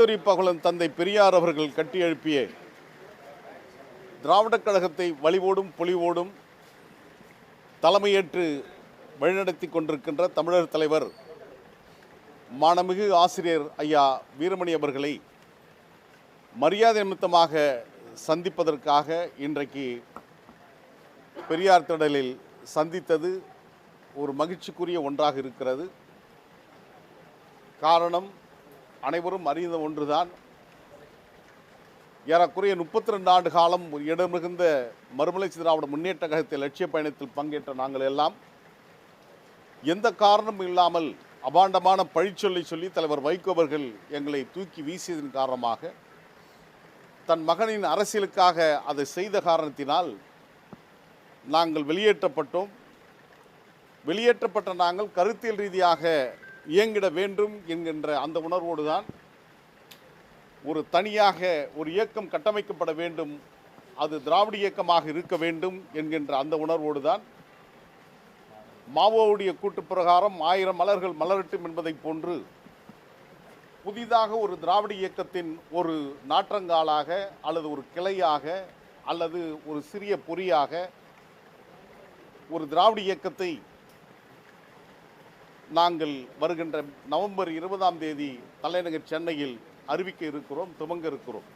மூத்தரி பகலன் தந்தை பெரியார் அவர்கள் கட்டியெழுப்பிய திராவிடக் கழகத்தை வழிவோடும் பொலிவோடும் தலைமையேற்று வழிநடத்தி கொண்டிருக்கின்ற தமிழர் தலைவர் மானமிகு ஆசிரியர் ஐயா வீரமணி அவர்களை மரியாதை நிமித்தமாக சந்திப்பதற்காக இன்றைக்கு பெரியார் திடலில் சந்தித்தது ஒரு மகிழ்ச்சிக்குரிய ஒன்றாக இருக்கிறது. காரணம் அனைவரும் அறிந்த ஒன்றுதான். ஏறக்குறைய முப்பத்தி ரெண்டு ஆண்டு காலம் ஒரு இடமிகுந்த மறுமலர்ச்சி திராவிட முன்னேற்ற கழகத்தில் லட்சிய பயணத்தில் பங்கேற்ற நாங்கள் எல்லாம் எந்த காரணமும் இல்லாமல் அபாண்டமான பழிச்சொல்லை சொல்லி தலைவர் வைகோ அவர்கள் எங்களை தூக்கி வீசியதன் காரணமாக தன் மகனின் அரசியலுக்காக அதை செய்த காரணத்தினால் நாங்கள் வெளியேற்றப்பட்டோம். வெளியேற்றப்பட்ட நாங்கள் கருத்தியல் ரீதியாக இயங்கிட வேண்டும் என்கின்ற அந்த உணர்வோடு தான் ஒரு தனியாக ஒரு இயக்கம் கட்டமைக்கப்பட வேண்டும் அது திராவிட இயக்கமாக இருக்க வேண்டும் என்கின்ற அந்த உணர்வோடு தான் மாவோவுடைய கூட்டு பிரகாரம் ஆயிரம் மலர்கள் மலரட்டும் என்பதைப் போன்று புதிதாக ஒரு திராவிட இயக்கத்தின் ஒரு நாற்றங்காலாக அல்லது ஒரு கிளையாக அல்லது ஒரு சிறிய பொறியாக ஒரு திராவிட இயக்கத்தை நாங்கள் வருகின்ற நவம்பர் இருபதாம் தேதி தலைநகர் சென்னையில் அறிவிக்க இருக்கிறோம் துவங்க இருக்கிறோம்.